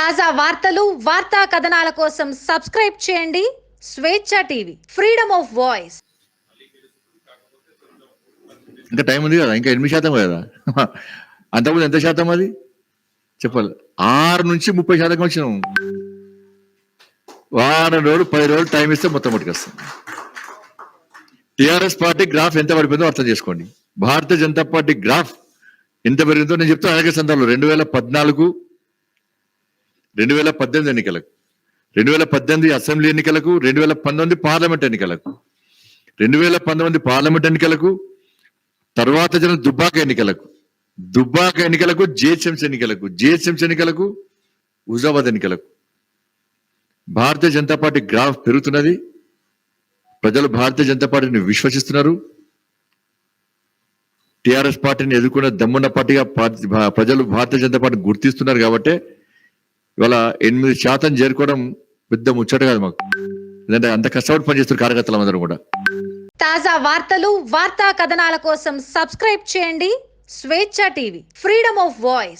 తాజా వార్తలు వార్తా కథనాల కోసం సబ్స్క్రైబ్ చేయండి. Swecha TV freedom of voice. ఇంకా టైం ఉంది కదా ఇంకా ఎనిమిది శాతం కదా. అంతకుముందు ఎంత శాతం అది? చెప్పాలి. ఆరు నుంచి ముప్పై శాతం వచ్చినాం. వారం రోజులు పది రోజులు టైం ఇస్తే మొత్తం పట్టుకొస్తాం. టిఆర్ఎస్ పార్టీ గ్రాఫ్ ఎంత పడిపోయిందో అర్థం చేసుకోండి. భారతీయ జనతా పార్టీ గ్రాఫ్ ఎంత పెరిగిందో నేను చెప్తాను. అనేక సందర్భంలో రెండు వేల పద్నాలుగు రెండు వేల పద్దెనిమిది ఎన్నికలకు రెండు వేల పద్దెనిమిది అసెంబ్లీ ఎన్నికలకు రెండు వేల పంతొమ్మిది పార్లమెంట్ ఎన్నికలకు రెండు వేల పంతొమ్మిది పార్లమెంట్ ఎన్నికలకు తర్వాత జరిగిన దుబ్బాక ఎన్నికలకు దుబ్బాక ఎన్నికలకు జిహెచ్ఎంసీ ఎన్నికలకు జిహెచ్ఎంసీ ఎన్నికలకు హుజాబాద్ ఎన్నికలకు. భారతీయ జనతా పార్టీ గ్రాఫ్ పెరుగుతున్నది. ప్రజలు భారతీయ జనతా పార్టీని విశ్వసిస్తున్నారు. టిఆర్ఎస్ పార్టీని ఎదుర్కొన్న దమ్మున్న పార్టీగా పార్టీ- ప్రజలు భారతీయ జనతా పార్టీని గుర్తిస్తున్నారు కాబట్టి ఇవాళ ఎనిమిది శాతం చేరుకోవడం పెద్ద ముచ్చట కాదు మాకు. ఎందుకంటే అంత కష్టపడి పనిచేస్తున్నారు కార్యకర్తలు అందరూ కూడా. తాజా వార్తలు వార్తా కథనాల కోసం సబ్స్క్రైబ్ చేయండి Swecha TV. Freedom of voice